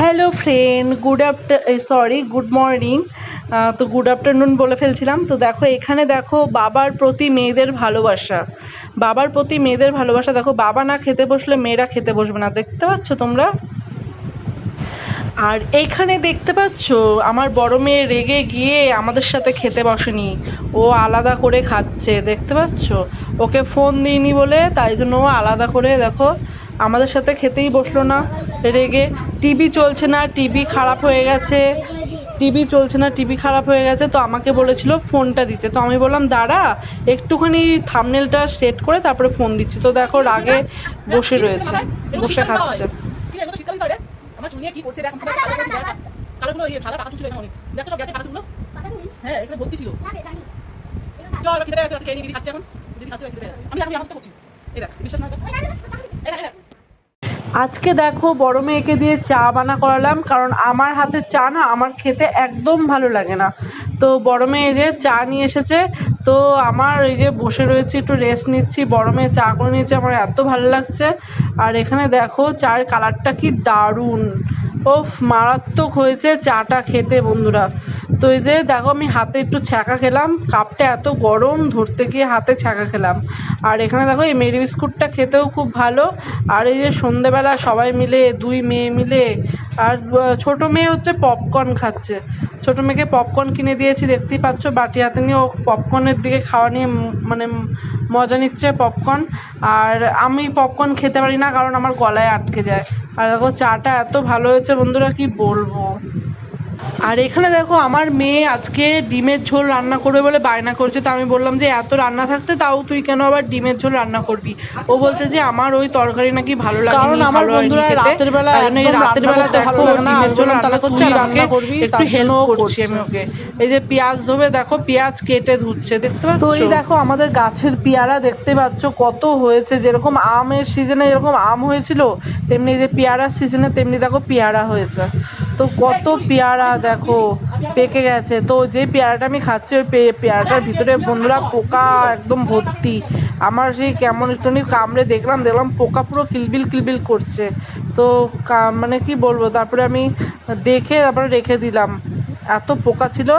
Hello friend good after sorry good morning তো good afternoon বলে ফেলছিলাম। তো দেখো, এখানে দেখো, বাবার প্রতি মেয়েদের ভালোবাসা। বাবার প্রতি মেয়েদের ভালোবাসা, দেখো, বাবা না খেতে বসলে মেয়েরা খেতে বসবে না। দেখতে পাচ্ছ তোমরা? আর এইখানে দেখতে পাচ্ছ, আমার বড় মেয়ে রেগে গিয়ে আমাদের সাথে খেতে বসেনি। ও আলাদা করে খাচ্ছে, দেখতে পাচ্ছ? ওকে ফোন দিইনি বলে, তাই জন্য ও আলাদা করে, দেখো, আমাদের সাথে খেতেই বসল না। রেগে। টিভি চলছে না টিভি খারাপ হয়ে গেছে। টিভি চলছে না টিভি খারাপ হয়ে গেছে। তো আমাকে বলেছিল ফোনটা দিতে। তো আমি বললাম দাঁড়া একটুখানি থামনেলটা সেট করে তারপরে ফোন দিচ্ছি। তো দেখো রাগে বসে রয়েছে বসে খাচ্ছে। আমি তো করছি। এই দেখ, বিশ্বাস না হয় তো? এই দেখ, এই দেখ। আজকে দেখো বড় মেয়েকে দিয়ে চা বানা করালাম, কারণ আমার হাতের চা না, আমার খেতে একদম ভালো লাগে না। তো বড় মেয়ে যে চা নিয়ে এসেছে, তো আমার এই যে বসে রয়েছি, একটু রেস্ট নিচ্ছি, বড় মেয়ে চা করে নিয়েছে, আমার এত ভালো লাগছে। আর এখানে দেখো চায়ের কালারটা কি দারুণ। ওফ, মারাত্মক হয়েছে চাটা খেতে বন্ধুরা। তো এই যে দেখো, আমি হাতে একটু ছ্যাঁকা খেলাম। কাপটা এত গরম, ধরতে গিয়ে হাতে ছ্যাঁকা খেলাম। আর এখানে দেখো, এই মেরি বিস্কুটটা খেতেও খুব ভালো। আর এই যে সন্ধেবেলা সবাই মিলে, দুই মেয়ে মিলে, আর ছোট মেয়ে হচ্ছে পপকর্ন খাচ্ছে। ছোট মেয়েকে পপকর্ন কিনে দিয়েছি, দেখতেই পাচ্ছ, বাটি হাতে নিয়ে ও পপকর্নের দিকে খাওয়া নিয়ে মানে মজা নিচ্ছে পপকর্ন আর আমি পপকর্ন খেতে পারি না, কারণ আমার গলায় আটকে যায়। আর দেখো, চাটা এত ভালো হয়েছে, বন্ধুরা, কি বলব? আর এখানে দেখো আমার মেয়ে আজকে ডিমের ঝোল রান্না করবে বলে বায়না করছে। তো আমি বললাম যে এত রান্না থাকতে তাও তুই কেন আবার ডিমের ঝোল রান্না করবি? ও বলছে যে আমার ওই তরকারি নাকি ভালো লাগে কারণ আমার বন্ধুরা রাতের বেলা রাতের বেলা করতে ভালো লাগে না, আমি বললাম তাহলে করছে রান্না করবি, একটু হেল্প করছি আমি ওকে। এই যে পেঁয়াজ ধোবে দেখো পেঁয়াজ কেটে ধুচ্ছে দেখতে পাচ্ছ? তো এই দেখো আমাদের গাছের পেয়ারা দেখতে পাচ্ছ কত হয়েছে যেরকম আমের সিজনে যেরকম আম হয়েছিল তেমনি এই যে পেয়ারার সিজনে তেমনি দেখো পেয়ারা হয়েছে। তো কত পেয়ারা দেখো, পেকে গেছে। তো যে পেয়ারাটা আমি খাচ্ছি, ওই পেয়ারাটার ভিতরে বন্ধুরা পোকা একদম ভর্তি। আমার সেই কেমন একটুখানি কামড়ে দেখলাম দেখলাম পোকা পুরো কিলবিল কিলবিল করছে। তো মানে কি বলব, তারপরে আমি দেখে তারপরে রেখে দিলাম। এত পোকা ছিল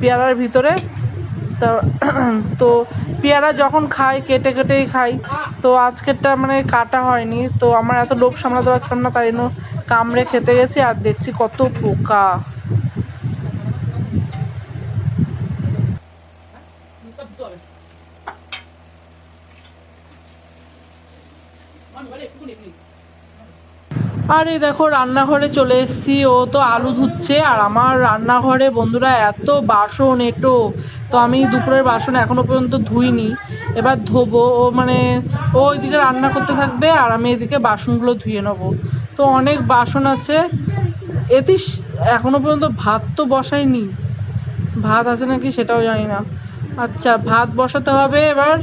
পেয়ারার ভিতরে। তা তো পেয়ারা যখন খাই কেটে কেটেই খাই তো আজকেরটা মানে কাটা হয়নি তো আমার এত লোভ সামলাতে পারছিলাম না তাই জন্য কামড়ে খেতে গেছি আর দেখছি কত পোকা আর এই দেখো, রান্নাঘরে চলে এসেছি। ও তো আলু ধুচ্ছে, আর আমার রান্নাঘরে বন্ধুরা এত বাসন, এটো। তো আমি দুপুরের বাসন এখনও পর্যন্ত ধুইনি। এবার ধোবো। ও মানে ও ওইদিকে রান্না করতে থাকবে, আর আমি এদিকে বাসনগুলো ধুয়ে নেব। তো অনেক বাসন আছে। এতিস এখনও পর্যন্ত ভাত তো বসাইনি। ভাত আছে নাকি সেটাও জানি না। আচ্ছা ভাত বসাতে হবে এবার।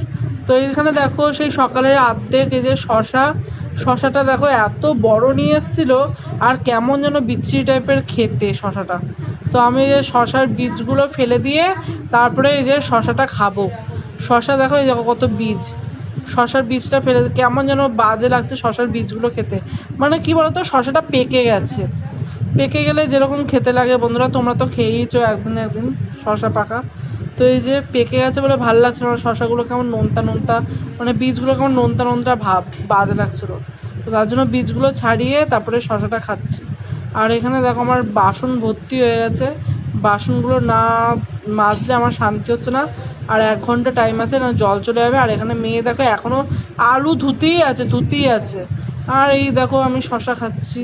তো এইখানে দেখো, সেই সকালের আর্ধেক এই যে শশা শশাটা দেখো, এত বড় নিয়ে এসেছিল, আর কেমন যেন বিচ্ছিরি টাইপের খেতে শশাটা। তো আমি যে শশার বীজগুলো ফেলে দিয়ে, তারপরে এই যে শশাটা খাব। শশা দেখো, এই দেখো কত বীজ। শশার বীজটা ফেলে কেমন যেন বাজে লাগছে শশার বীজগুলো খেতে। মানে কি বলতো, শশাটা পেকে গেছে। পেকে গেলে যেরকম খেতে লাগে বন্ধুরা, তোমরা তো খেয়েইছো একদিন একদিন, শশা পাকা। তো এই যে পেকে গেছে বলে ভালো লাগছিল না শশাগুলো কেমন নোনতা নোনতা মানে বীজগুলো কেমন নোনতা নোনতা ভাব, বাজে লাগছিল। তো তার জন্য বীজগুলো ছাড়িয়ে তারপরে শশাটা খাচ্ছি। আর এখানে দেখো আমার বাসন ভর্তি হয়ে গেছে। বাসনগুলো না মাজলে আমার শান্তি হচ্ছে না। আর এক ঘণ্টা টাইম আছে, না জল চলে যাবে। আর এখানে মেয়ে দেখো এখনও আলু ধুতেই আছে ধুতেই আছে। আর এই দেখো আমি শশা খাচ্ছি।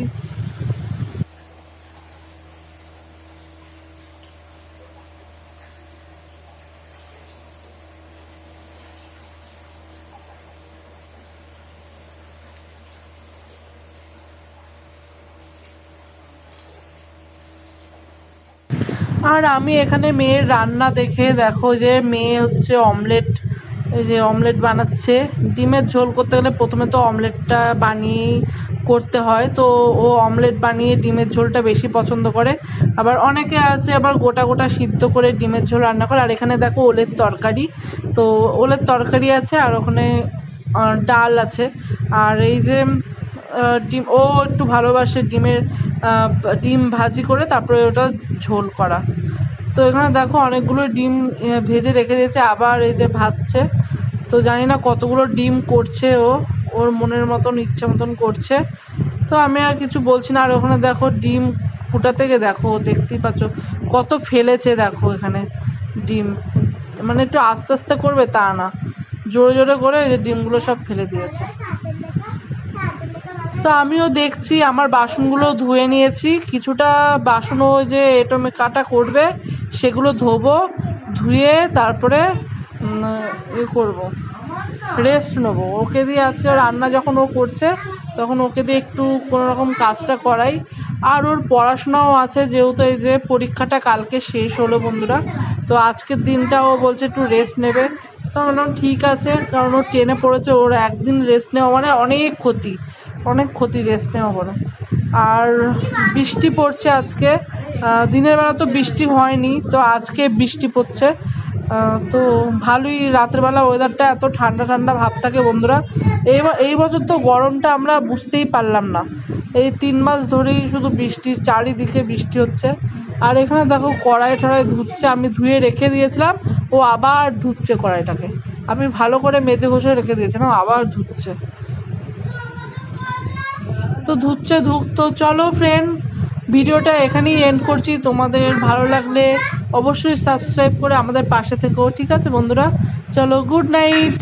আর আমি এখানে মেয়ের রান্না দেখে দেখো যে মেয়ে হচ্ছে অমলেট, এই যে অমলেট বানাচ্ছে। ডিমের ঝোল করতে গেলে প্রথমে তো অমলেটটা বানিয়েই করতে হয়, তো ও অমলেট বানিয়ে ডিমের ঝোলটা বেশি পছন্দ করে। আবার অনেকে আছে আবার গোটা গোটা সিদ্ধ করে ডিমের ঝোল রান্না করে। আর এখানে দেখো ওলের তরকারি, তো ওলের তরকারি আছে আর ওখানে ডাল আছে। আর এই যে ডিম, ও একটু ভালোবাসে ডিমের ডিম ভাজি করে তারপরে ওটা ঝোল করা। তো এখানে দেখো অনেকগুলো ডিম ভেজে রেখে দিয়েছে, আবার এই যে ভাজছে। তো জানি না কতগুলো ডিম করছে ও, ওর মনের মতন, ইচ্ছে মতন করছে। তো আমি আর কিছু বলছি না, আর ওখানে দেখো ডিম ফুটা থেকে দেখো দেখতেই পাচ্ছ, কত ফেলেছে দেখো এখানে ডিম। মানে একটু আস্তে আস্তে করবে তা না, জোরে জোরে করে এই যে ডিমগুলো সব ফেলে দিয়েছে। তো আমিও দেখছি, আমার বাসনগুলো ধুয়ে নিয়েছি, কিছুটা বাসন ওই যে এটোমে কাটা করবে সেগুলো ধোবো, ধুয়ে তারপরে ইয়ে করব রেস্ট নেব। ওকে দিয়ে আজকে রান্না যখন ও করছে, তখন ওকে দিয়ে একটু কোনো রকম কাজটা করাই। আর ওর পড়াশোনাও আছে, যেহেতু এই যে পরীক্ষাটা কালকে শেষ হলো বন্ধুরা, তো আজকের দিনটা ও বলছে একটু রেস্ট নেবে। তো বললাম, ঠিক আছে। কারণ ও টেনে পড়েছে, ওর একদিন রেস্ট নেওয়া মানে অনেক ক্ষতি অনেক ক্ষতি রেস্ট নেওয়া করে। আর বৃষ্টি পড়ছে আজকে। দিনের বেলা তো বৃষ্টি হয়নি, তো আজকে বৃষ্টি পড়ছে। তো ভালোই রাতের বেলা ওয়েদারটা এত ঠান্ডা ঠান্ডা ভাব থাকে বন্ধুরা। এই এই বছর তো গরমটা আমরা বুঝতেই পারলাম না। এই তিন মাস ধরেই শুধু বৃষ্টি, চারিদিকে বৃষ্টি হচ্ছে। আর এখানে দেখো কড়াই টড়াই ধুচ্ছে, আমি ধুয়ে রেখে দিয়েছিলাম, ও আবার ধুচ্ছে কড়াইটাকে। আমি ভালো করে মেজে ঘষে রেখে দিয়েছিলাম আবার ধুচ্ছে। তো ধুচ্ছে ধুক। তো চলো ফ্রেন্ড ভিডিওটা এখানেই এন্ড করছি। তোমাদের ভালো লাগলে অবশ্যই সাবস্ক্রাইব করে আমাদের পাশে থেকো, ঠিক আছে বন্ধুরা? চলো গুড নাইট